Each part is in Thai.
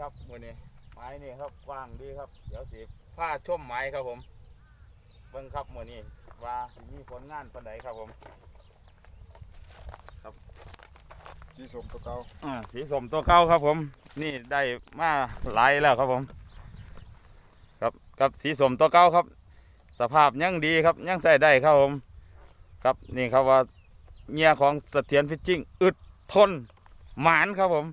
ครับมือนี้ไม้นี่ครับกว้างดีครับ เดี๋ยวสิผ้าชมไม้ครับผม เบิ่งครับมือนี้ว่าสิมีผลงานปานใดครับผม สีสมตัวเก่าอ่าสีสมตัวเก่าครับผม นี่ได้มาหลายแล้วครับผม ครับกับสีสมตัวเก่าครับ สภาพยังดีครับยังใส่ได้ครับผม ครับนี่ครับว่าเงียของเสถียรฟิชชิ่งอึดทนหมานครับผม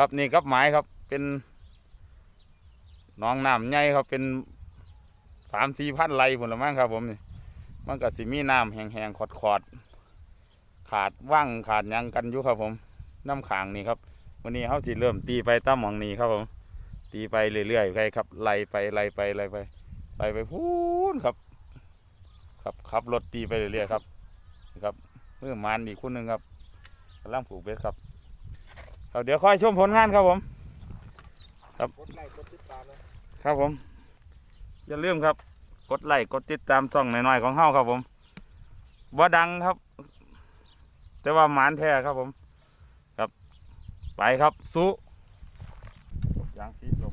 ครับนี่ครับหมายครับเป็นน้องน้ำใหญ่ครับเป็นสามสี่พันไร่ผลละมั้งครับ ผมนี่มันก็สิมีน้ำแห้งๆขอดๆขาดว่างขาดยังกันอยู่ครับ ผมน้ำขางนี่ครับวันนี้เขาสิเริ่มตีไปตั้มหมองนี้ครับผมตีไปเรื่อยๆไปครับไล่ไปไล่ไปไล่ไปไล่ไปพูนครับครับขับรถตีไปเรื่อยๆครับนะครับเมื่อมานอีกคนหนึ่งครับกำลังผูกเบ็ดครับ ครับเดี๋ยวค่อยชมผลงานครับผมกดไลค์กดติดตามนะครับผม อย่าลืมครับ กดไลค์กดติดตามช่องน้อยๆของเฮาครับผมว่าดังครับ แต่ว่าหมานแท้ครับผม ครับ ไปครับสู้ยางสีสม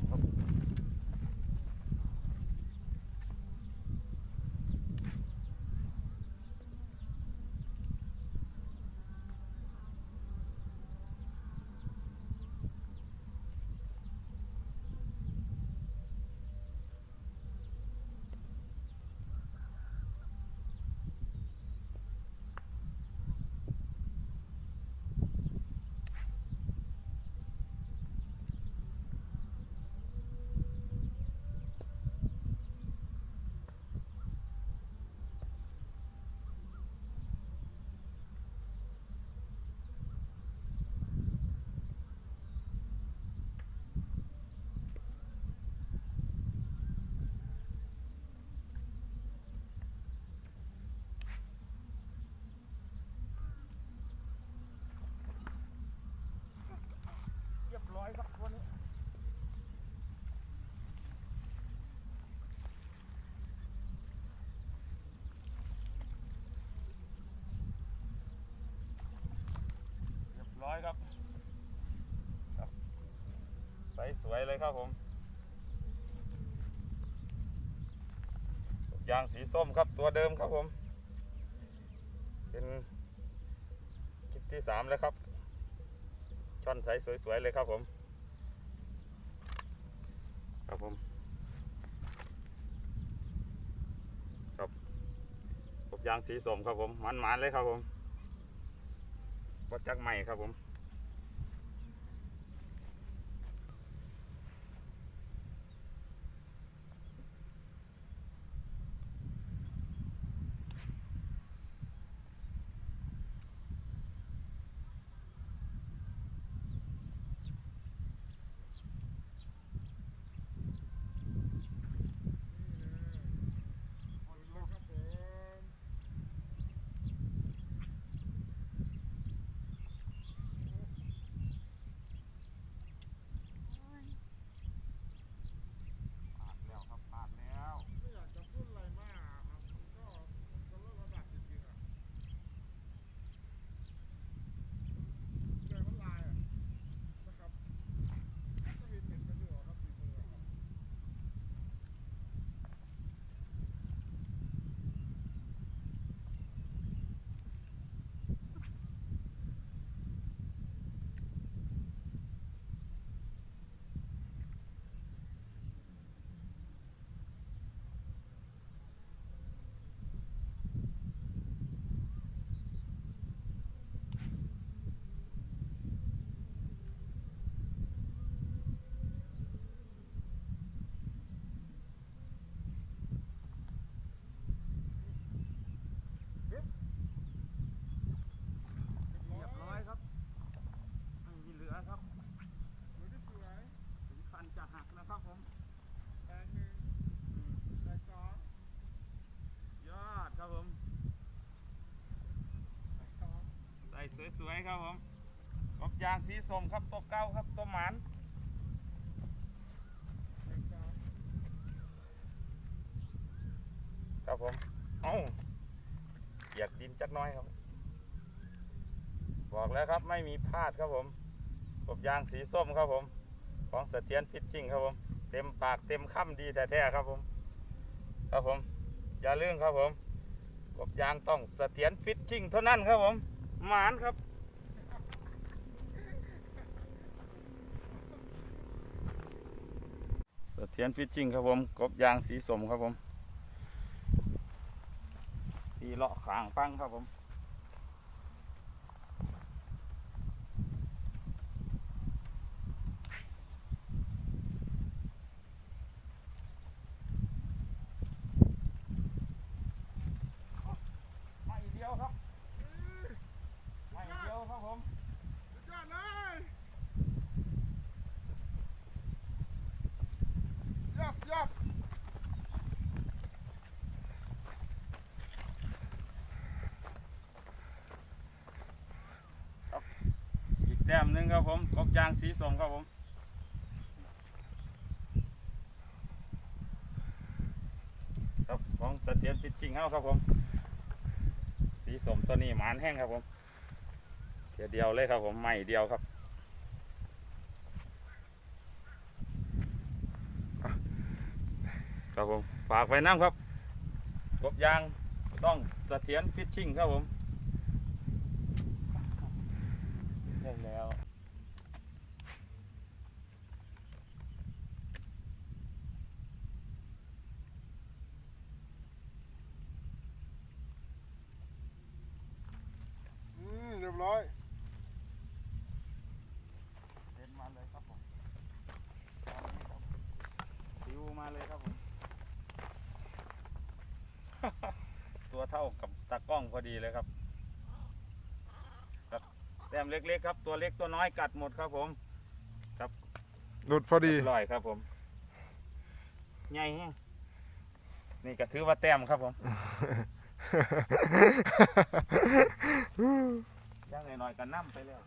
น้อยครับครับใสสวยเลยครับผมยางสีส้มครับตัวเดิมครับผม เป็นคลิปที่สามแล้วครับ ช่อนใสสวยๆเลยครับผม ครับผมครับกบยางสีส้มครับผมมันๆเลยครับผม วัดจักใหม่ครับผมปาดแล้วครับปาดแล้ว ไม่อยากจะพูดอะไรมากอะครับมันก็มันก็เลิกระดับจริงๆอะแรงมันลายอะนะครับก็เห็นเห็นกันอยู่อะครับฝีมืออะครับ เรียบร้อยครับไม่มีเหลือครับ เหมือนที่สวย ถึงคันจะหักนะครับผม แรงหนึ่ง อืม แรงสอง ยอดครับผม แรงสอง ใสวยๆครับผมกบยางสีส้มครับตัวเก้าครับตัวหมานครับผมเอ้าเหยียกดินจักน้อยครับ บอกแล้วครับไม่มีพลาดครับผมกบยางสีส้มครับผม ของเสถียรฟิชชิ่งครับผม เต็มปากเต็มค่ำดีแท้ๆครับผม ครับผม อย่าลืมครับผมกบยางต้องเสถียรฟิชชิ่งเท่านั้นครับผม หมานครับ เทียนฟิชชิ่งครับผม กบยางสีสมครับผมตีเลาะขางปังครับผมเดียวครับไม่เดียวครับผม สุดยอดเลยยอดยอด อีกแต้มหนึ่ งครับผมกบยางสีสมครับผมครับของเสถียรฟิชชิ่งเฮาครับผม สีสมตัวนี้หมานแห้งครับผมเดียวเดียวเลยครับผมไม่เดียวครับครับผมฝากไว้น้ำครับกบยางต้องเสถียรฟิชชิ่งครับผมได้แล้ว อืมเรีย บร้อยเดินมาเลยครับผมเอาเลยครับซิวมาเลยครับผม ตัวเท่ากับตากล้องพอดีเลยครับครับแต้มเล็กๆครับ ตัวเล็กตัวน้อยกัดหมดครับผมหลุดพอดีเรียบร้อยครับผมใหญ่แฮงนี่ก็ถือว่าแต้มครับผม ย่างหน่อยๆก็นั่มไปแล้ว